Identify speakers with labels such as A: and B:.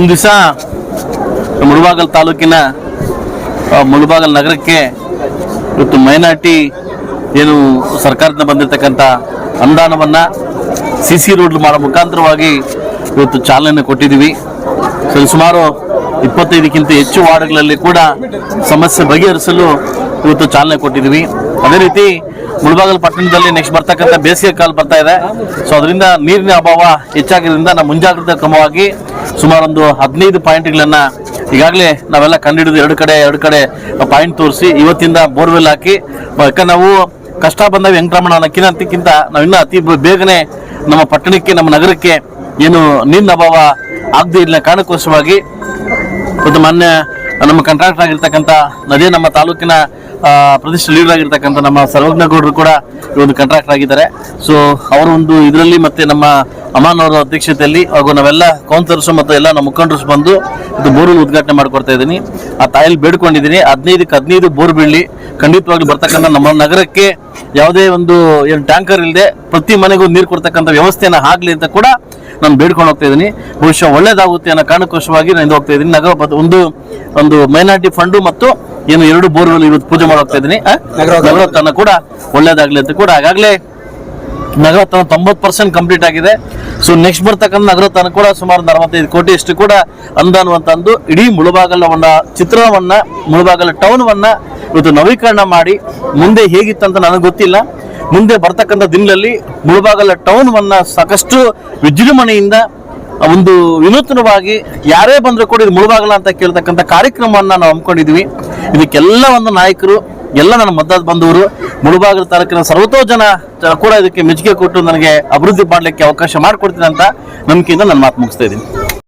A: ಇವತ್ತೊಂದು ದಿವಸ ಮುಳಬಾಗಲ್ ತಾಲೂಕಿನ ಮುಳುಬಾಗಲ್ ನಗರಕ್ಕೆ ಇವತ್ತು ಮೈನಾರಿಟಿ ಏನು ಸರ್ಕಾರದಿಂದ ಬಂದಿರತಕ್ಕಂಥ ಅನುದಾನವನ್ನು ಸಿ ಸಿ ರೋಡ್ ಮಾಡೋ ಮುಖಾಂತರವಾಗಿ ಇವತ್ತು ಚಾಲನೆ ಕೊಟ್ಟಿದ್ದೀವಿ. ಸೊ ಸುಮಾರು ಇಪ್ಪತ್ತೈದಕ್ಕಿಂತ ಹೆಚ್ಚು ವಾರ್ಡ್ಗಳಲ್ಲಿ ಕೂಡ ಸಮಸ್ಯೆ ಬಗೆಹರಿಸಲು ಇವತ್ತು ಚಾಲನೆ ಕೊಟ್ಟಿದ್ವಿ. ಅದೇ ರೀತಿ ಮುಳಬಾಗಲ್ ಪಟ್ಟಣದಲ್ಲಿ ನೆಕ್ಸ್ಟ್ ಬರ್ತಕ್ಕಂಥ ಬೇಸಿಗೆ ಕಾಲ ಬರ್ತಾ ಇದೆ. ಸೊ ಅದರಿಂದ ನೀರಿನ ಅಭಾವ ಹೆಚ್ಚಾಗಿರೋದ್ರಿಂದ ನಾವು ಮುಂಜಾಗ್ರತಾ ಕ್ರಮವಾಗಿ ಸುಮಾರು ಒಂದು ಹದಿನೈದು ಪಾಯಿಂಟ್ಗಳನ್ನ ಈಗಾಗಲೇ ನಾವೆಲ್ಲ ಕಂಡುಹಿಡಿದು ಎರಡು ಕಡೆ ಎರಡು ಕಡೆ ಪಾಯಿಂಟ್ ತೋರಿಸಿ ಇವತ್ತಿಂದ ಬೋರ್ವೆಲ್ ಹಾಕಿ, ಯಾಕಂದ್ರೆ ನಾವು ಕಷ್ಟ ಬಂದಾಗ ವೆಂಕಟರಮಣ ಅನ್ನೋಕ್ಕಿಂತ ನಾವು ಇನ್ನೂ ಅತಿ ಬೇಗನೆ ನಮ್ಮ ಪಟ್ಟಣಕ್ಕೆ, ನಮ್ಮ ನಗರಕ್ಕೆ ಏನು ನೀರಿನ ಅಭಾವ ಆಗದೆ ಇಲ್ಲ ಕಾರಣಕ್ಕೋಸ್ಕರವಾಗಿ ಮತ್ತು ಮಾನ್ಯ ನಮ್ಮ ಕಂಟ್ರಾಕ್ಟರ್ ಆಗಿರ್ತಕ್ಕಂಥ ಅದೇ ನಮ್ಮ ತಾಲೂಕಿನ ಪ್ರದೇಶ ಲೀಡರ್ ಆಗಿರ್ತಕ್ಕಂಥ ನಮ್ಮ ಸರ್ವಜ್ಞ ಗೌಡರು ಕೂಡ ಈ ಒಂದು ಕಂಟ್ರಾಕ್ಟರ್ ಆಗಿದ್ದಾರೆ ಸೊ ಅವರ ಒಂದು ಇದರಲ್ಲಿ ಮತ್ತೆ ನಮ್ಮ ಅಮಾನ್ ಅವರ ಅಧ್ಯಕ್ಷತೆಯಲ್ಲಿ ಹಾಗೂ ನಾವೆಲ್ಲ ಕೌನ್ಸಿಲರ್ಸ್ ಮತ್ತು ಎಲ್ಲ ನಮ್ಮ ಮುಖಂಡರು ಬಂದು ಇದು ಬೋರ್ವೆಲ್ ಉದ್ಘಾಟನೆ ಮಾಡ್ಕೊಡ್ತಾ ಇದ್ದೀನಿ. ಆ ತಾಯಲ್ಲಿ ಬೇಡ್ಕೊಂಡಿದ್ದೀನಿ. ಹದಿನೈದಕ್ಕೆ ಹದಿನೈದು ಬೋರ್ ಬೀಳಿ ಖಂಡಿತವಾಗ್ಲೂ ಬರ್ತಕ್ಕಂಥ ನಮ್ಮ ನಗರಕ್ಕೆ ಯಾವುದೇ ಒಂದು ಏನು ಟ್ಯಾಂಕರ್ ಇಲ್ಲದೆ ಪ್ರತಿ ಮನೆಗೂ ನೀರು ಕೊಡ್ತಕ್ಕಂಥ ವ್ಯವಸ್ಥೆಯನ್ನು ಆಗಲಿ ಅಂತ ಕೂಡ ನಾನು ಬೇಡ್ಕೊಂಡು ಹೋಗ್ತಾ ಇದ್ದೀನಿ. ಬಹುಶಃ ಒಳ್ಳೇದಾಗುತ್ತೆ ಅನ್ನೋ ಕಾರಣಕ್ಕೋಸ್ಕರವಾಗಿ ನಾನು ಇದು ಹೋಗ್ತಾ ಇದ್ದೀನಿ. ನಗರ ಒಂದು ಒಂದು ಮೈನಾರಿಟಿ ಫಂಡು ಮತ್ತು ಏನು ಎರಡು ಬೋರ್ವೆಲ್ ಇವತ್ತು ಪೂಜೆ ಮಾಡೋಗ್ತಾ ಇದ್ದೀನಿ? ನಗರೋತ್ಥಾನ ಕೂಡ ಒಳ್ಳೇದಾಗ್ಲಿ ಅಂತ ಕೂಡ ಆಗಾಗಲೇ ನಗರೋತ್ಥಾನ ತೊಂಬತ್ತು ಪರ್ಸೆಂಟ್ ಕಂಪ್ಲೀಟ್ ಆಗಿದೆ. ಸೊ ನೆಕ್ಸ್ಟ್ ಬರ್ತಕ್ಕಂಥ ನಗರೋತ್ಥಾನ ಕೂಡ ಸುಮಾರು ಒಂದು ಅರವತ್ತೈದು ಕೋಟಿ ಅಷ್ಟು ಕೂಡ ಅಂದ ಅನ್ನುವಂಥದ್ದು ಇಡೀ ಮುಳುಬಾಗಲವನ್ನ ಚಿತ್ರವನ್ನು ಮುಳುಬಾಗಲ ಟೌನ್ವನ್ನ ಇವತ್ತು ನವೀಕರಣ ಮಾಡಿ ಮುಂದೆ ಹೇಗಿತ್ತಂತ ನನಗೆ ಗೊತ್ತಿಲ್ಲ. ಮುಂದೆ ಬರ್ತಕ್ಕಂಥ ದಿನಗಳಲ್ಲಿ ಮುಳಬಾಗಲ ಟೌನ್ ಅನ್ನ ಸಾಕಷ್ಟು ವಿಜೃಂಭಣೆಯಿಂದ ಒಂದು ವಿನೂತನವಾಗಿ ಯಾರೇ ಬಂದರೂ ಕೂಡ ಇದು ಮುಳುಬಾಗಲ ಅಂತ ಕೇಳ್ತಕ್ಕಂಥ ಕಾರ್ಯಕ್ರಮವನ್ನು ನಾವು ಹಮ್ಮಿಕೊಂಡಿದ್ವಿ. ಇದಕ್ಕೆಲ್ಲ ಒಂದು ನಾಯಕರು, ಎಲ್ಲ ನನ್ನ ಮದ್ದಾದ ಬಂದವರು ಮುಳುಬಾಗಲ ತಾಲೂಕಿನ ಸರ್ವತೋ ಜನ ಕೂಡ ಇದಕ್ಕೆ ಮೆಚ್ಚುಗೆ ಕೊಟ್ಟು ನನಗೆ ಅಭಿವೃದ್ಧಿ ಮಾಡಲಿಕ್ಕೆ ಅವಕಾಶ ಮಾಡಿಕೊಡ್ತೀನಿ ಅಂತ ನಂಬಿಕೆಯಿಂದ ನಾನು ಮಾತು ಮುಗಿಸ್ತಾ ಇದ್ದೀನಿ.